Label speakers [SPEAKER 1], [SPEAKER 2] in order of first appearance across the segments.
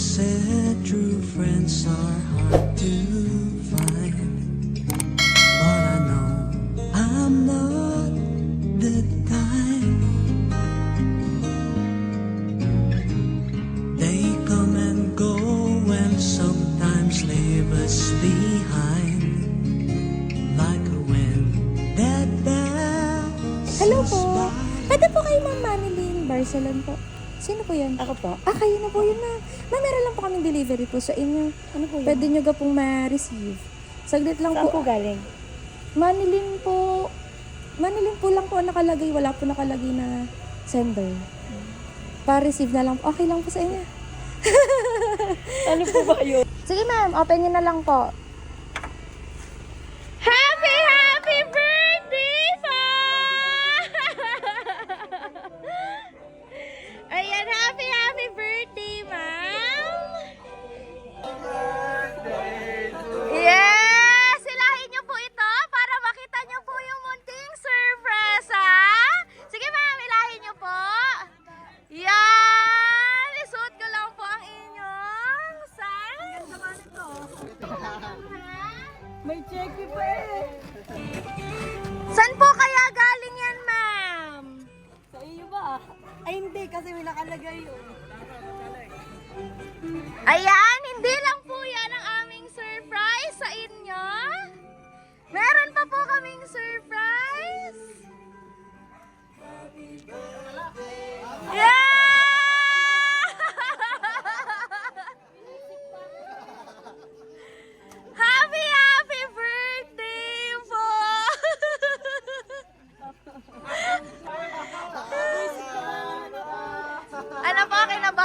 [SPEAKER 1] said true friends are hard to find But I know I'm not the kind They come and go and sometimes leave us behind Like a wind that bows Hello po! Pwede po kayo ng Manila in Barcelona po. Sino po yan?
[SPEAKER 2] Ako po.
[SPEAKER 1] Ah, kayo na po yun na. Ma'am, meron lang po kaming delivery po sa inyo.
[SPEAKER 2] Ano po yun?
[SPEAKER 1] Pwede nyo ga pong ma-receive. Saglit lang
[SPEAKER 2] Saan
[SPEAKER 1] po.
[SPEAKER 2] po galing?
[SPEAKER 1] Manilyn po. Manilyn po lang po ang nakalagay. Wala po nakalagay na sender. Pa-receive na lang po. Okay lang po sa inyo.
[SPEAKER 2] Ano po ba yun?
[SPEAKER 1] Sige ma'am, open nyo na lang po.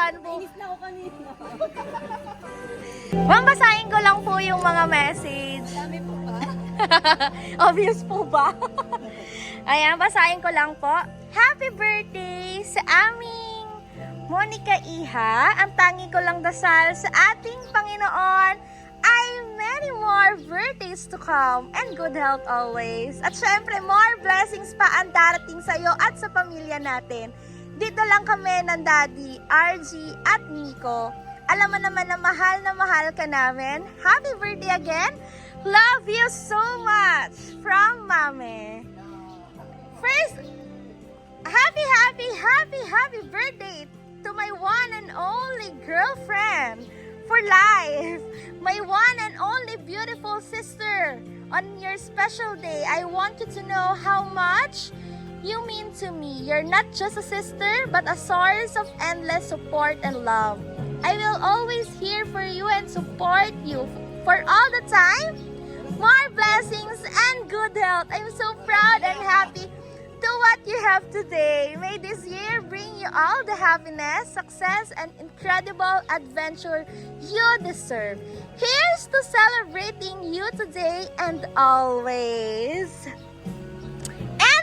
[SPEAKER 3] Kinabahan po?
[SPEAKER 2] Inis na ako kanina.
[SPEAKER 3] Ma'am, basahin ko lang po yung mga message.
[SPEAKER 2] Dami po ba?
[SPEAKER 3] Obvious po ba? Ayan, basahin ko lang po. Happy birthday sa aming Monica Iha. Ang tangi ko lang dasal sa ating Panginoon ay many more birthdays to come and good health always. At syempre, more blessings pa ang darating sa iyo at sa pamilya natin. Dito lang kami ng Daddy, RG at Nico. Alam mo naman na mahal na mahal ka namin. Happy birthday again! Love you so much from Mame. First, happy, happy, happy, happy birthday to my one and only girlfriend for life. My one and only beautiful sister. On your special day, I want you to know how much you mean to me. You're not just a sister, but a source of endless support and love. I will always here for you and support you for all the time. More blessings and good health. I'm so proud and happy to what you have today. May this year bring you all the happiness, success, and incredible adventure you deserve. Here's to celebrating you today and always.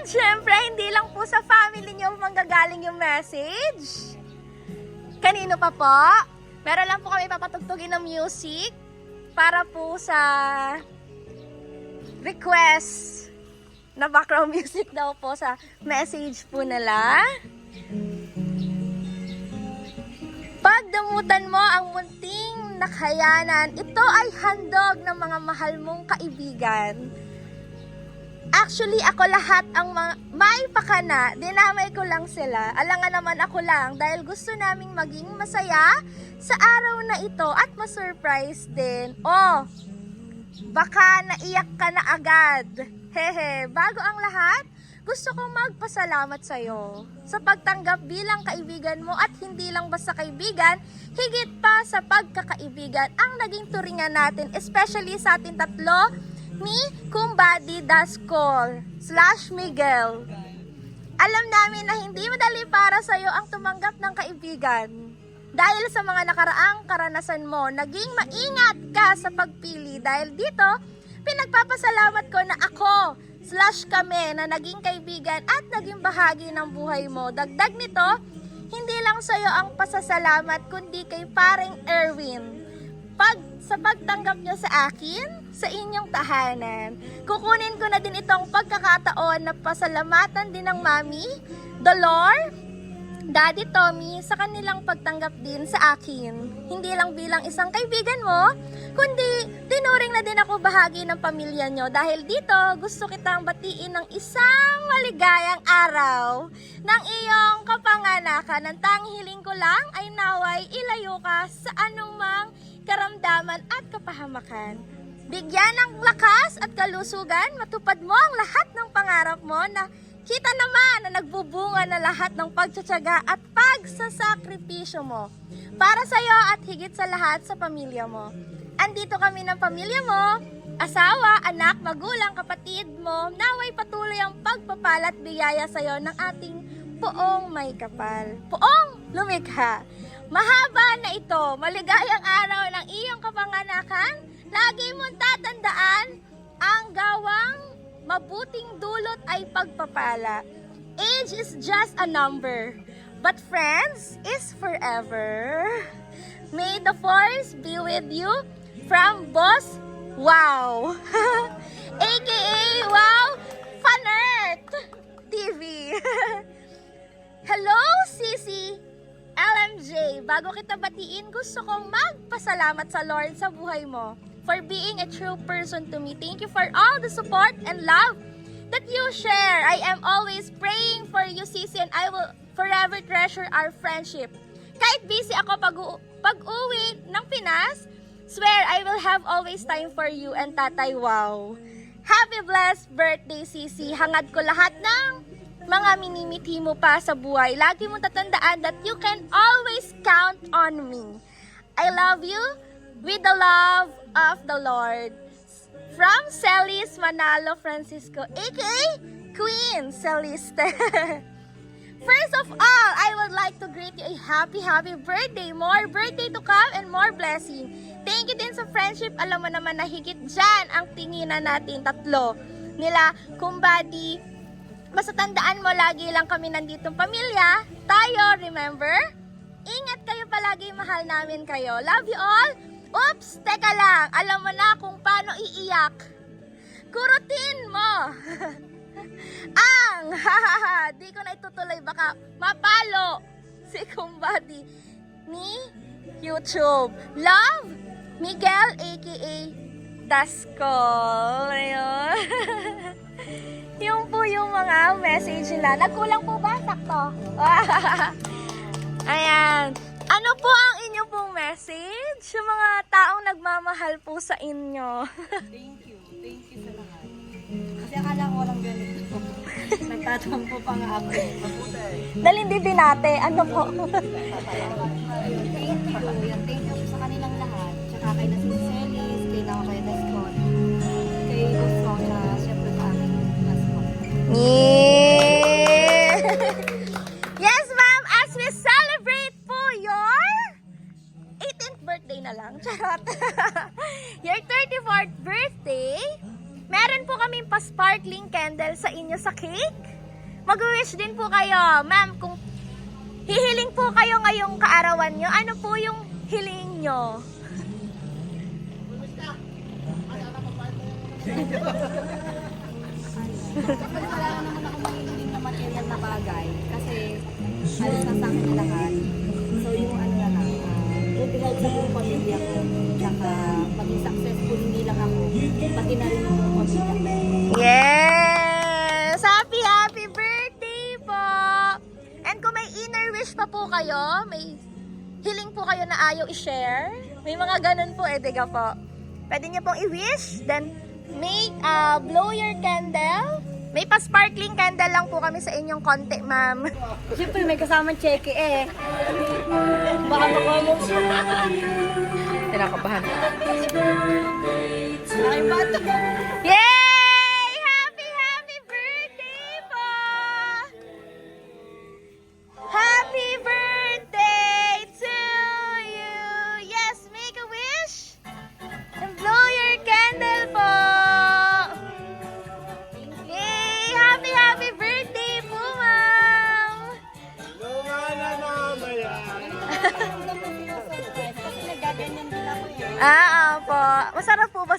[SPEAKER 3] And syempre, hindi lang po sa family niyo manggagaling yung message. Kanino pa po? Meron lang po kami papatugtugin ng music para po sa request na background music daw po sa message po nila. Pagdamutan mo ang munting nakayanan, ito ay handog ng mga mahal mong kaibigan. Actually, ako lahat ang mga, may pakana, dinamay ko lang sila. Alangan naman ako lang dahil gusto naming maging masaya sa araw na ito at ma-surprise din. Oh, baka naiyak ka na agad. Hehe, bago ang lahat, gusto kong magpasalamat sa'yo sa pagtanggap bilang kaibigan mo at hindi lang basta kaibigan, higit pa sa pagkakaibigan ang naging turingan natin, especially sa ating tatlo, ni Kumbadi Daskol slash Miguel. Alam namin na hindi madali para sa'yo ang tumanggap ng kaibigan. Dahil sa mga nakaraang karanasan mo, naging maingat ka sa pagpili. Dahil dito, pinagpapasalamat ko na ako slash kami na naging kaibigan at naging bahagi ng buhay mo. Dagdag nito, hindi lang sa'yo ang pasasalamat kundi kay paring Erwin. Pag sa pagtanggap niyo sa akin, sa inyong tahanan. Kukunin ko na din itong pagkakataon na pasalamatan din ng Mami, Dolor, Daddy Tommy sa kanilang pagtanggap din sa akin. Hindi lang bilang isang kaibigan mo, kundi tinuring na din ako bahagi ng pamilya nyo dahil dito gusto kitang batiin ng isang maligayang araw ng iyong kapanganakan. Ang tanging hiling ko lang ay naway ilayo ka sa anumang karamdaman at kapahamakan. Bigyan ng lakas at kalusugan, matupad mo ang lahat ng pangarap mo na Kita naman na nagbubunga na lahat ng pagtsatsaga at pagsasakripisyo mo para sa'yo at higit sa lahat sa pamilya mo. Andito kami ng pamilya mo, asawa, anak, magulang, kapatid mo, naway patuloy ang pagpapalat biyaya sa'yo ng ating poong may kapal. Poong lumikha. Mahaba na ito, maligayang araw ng mabuting dulot ay pagpapala. Age is just a number, but friends is forever. May the force be with you from Boss Wow, aka Wow Fanert TV. Hello, Sisi! LMJ, bago kita batiin, gusto kong magpasalamat sa Lord sa buhay mo for being a true person to me. Thank you for all the support and love that you share. I am always praying for you, Sisi, and I will forever treasure our friendship. Kahit busy ako pag, pag-uwi ng Pinas, swear I will have always time for you and Tatay Wow. Happy blessed birthday, Sisi. Hangad ko lahat ng mga minimithi mo pa sa buhay. Lagi mo tatandaan that you can always count on me. I love you with the love of the Lord. From Celis Manalo Francisco, aka Queen Celeste. First of all, I would like to greet you a happy, happy birthday. More birthday to come and more blessing. Thank you din sa friendship. Alam mo naman na higit dyan ang tinginan natin tatlo. Nila, kumbadi, basta tandaan mo lagi lang kami nanditong pamilya. Tayo, remember? Ingat kayo palagi, mahal namin kayo. Love you all. Oops, teka lang. Alam mo na kung paano iiyak. Kurutin mo. ang, hahaha, di ko na itutuloy baka mapalo si kumbadi ni YouTube. Love, Miguel aka Daskol. Ayun. yung po yung mga message nila. Nagkulang po ba? Sakto. Ayan. Message? Yung mga taong nagmamahal po sa inyo.
[SPEAKER 2] Thank you. Thank you sa lahat. Kasi akala ko walang ganito. Nagtatampo pa nga ako.
[SPEAKER 3] Dahil hindi binate. Ano po?
[SPEAKER 2] Thank you. Thank you sa kanilang lahat. Tsaka kay na si Celis, kay na kay Descon,
[SPEAKER 3] lang. Charot. your 34th birthday, meron po kaming pa-sparkling candle sa inyo sa cake. Mag-wish din po kayo. Ma'am, kung hihiling po kayo ngayong kaarawan nyo, ano po yung hiling nyo?
[SPEAKER 2] Wala naman ako mahihiling na material na bagay. Kasi, alis na sa akin lahat. Health sa buong pamilya ko. Tsaka, maging successful hindi lang ako, pati na rin buong pamilya ko.
[SPEAKER 3] Yes! Happy, happy birthday po! And kung may inner wish pa po kayo, may hiling po kayo na ayaw i-share, may mga ganun po eh, diga po. Pwede niyo pong i-wish, then make, uh, blow your candle. May pa-sparkling candle lang po kami sa inyong konti, ma'am.
[SPEAKER 2] Siyempre, may kasamang cheque eh. Baka makamong siya.
[SPEAKER 3] Tinakabahan.
[SPEAKER 2] Ay, bato.
[SPEAKER 3] Yay!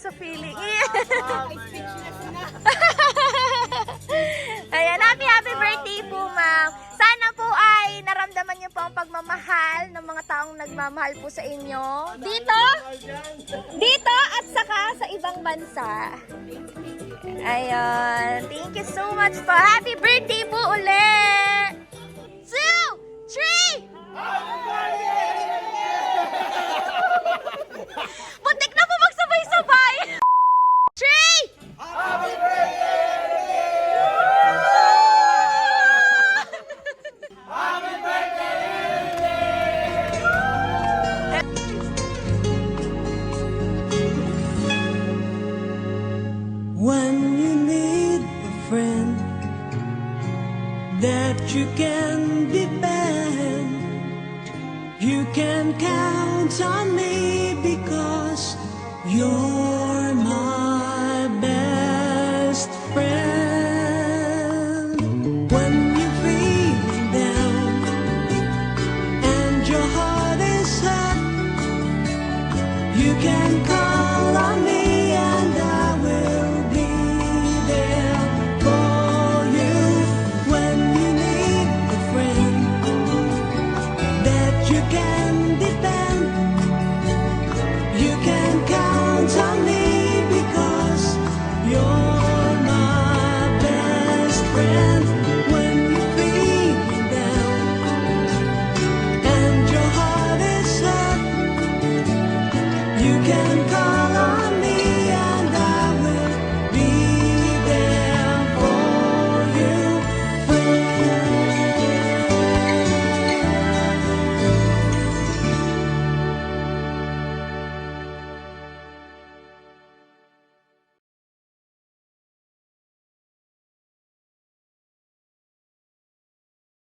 [SPEAKER 3] Sa feeling?
[SPEAKER 2] Ay, speechless na.
[SPEAKER 3] Ayan, happy happy birthday po, ma'am. Sana po ay naramdaman niyo po ang pagmamahal ng mga taong nagmamahal po sa inyo. Dito, dito at saka sa ibang bansa. Ayan, thank you so much po. Happy birthday po ulit! Two, three! Muntik You're my best friend
[SPEAKER 4] when you're down and your heart is. You can call on me and I
[SPEAKER 1] will be there for you when you need a friend that you can.